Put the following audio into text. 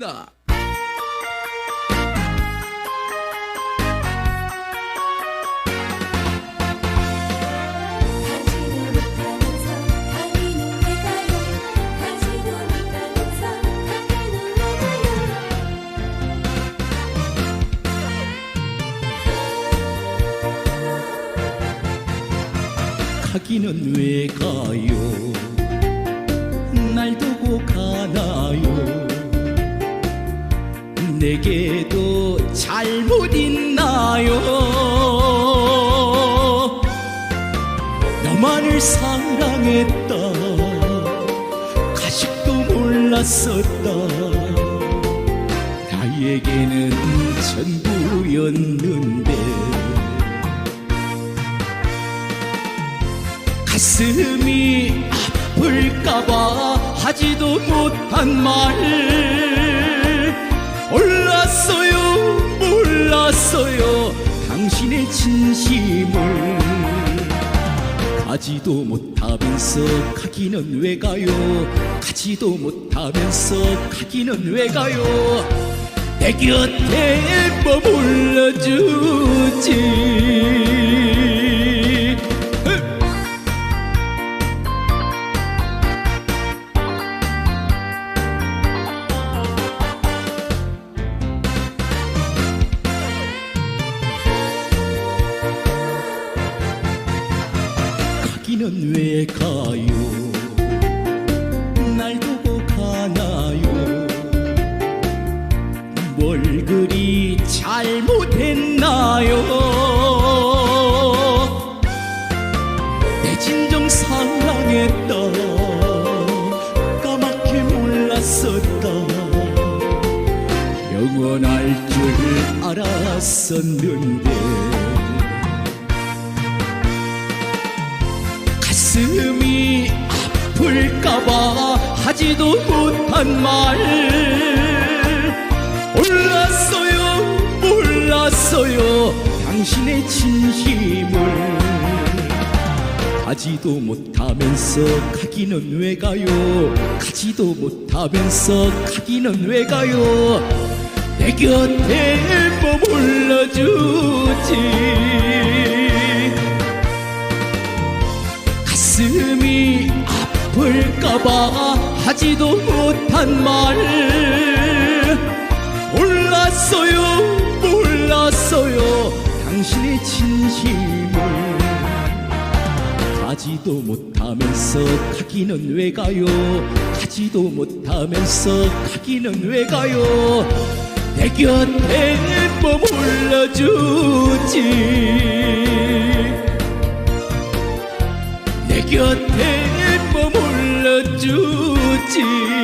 나 가지도 못하 내게도 잘못 있나요? 나만을 사랑했다 가식도 몰랐었다 나에게는 전부였는데. 가슴이 아플까봐 하지도 못한 말 몰랐어요 몰랐어요. 당신의 진심을 가지도 못하면서 가기는 왜 가요? 가지도 못하면서 가기는 왜 가요? 내 곁에 머물러주지 가기는 왜 가요? 날 두고 가나요? 뭘 그리 잘못했나요? 내 진정 사랑했다 까맣게 몰랐었다 영원할 줄 알았었는데 가슴이 아플까봐 하지도 못한 말. 몰랐어요 몰랐어요 당신의 진심을. 가지도 못하면서 가기는 왜 가요? 가지도 못하면서 가기는 왜 가요? 내 곁에 머물 가슴이 아플까봐 하지도 못한 말. 몰랐어요 몰랐어요 당신의 진심을. 가지도 못하면서 가기는 왜 가요? 가지도 못하면서 가기는 왜 가요? 내 곁에 머물러주지 곁에 머물러 주지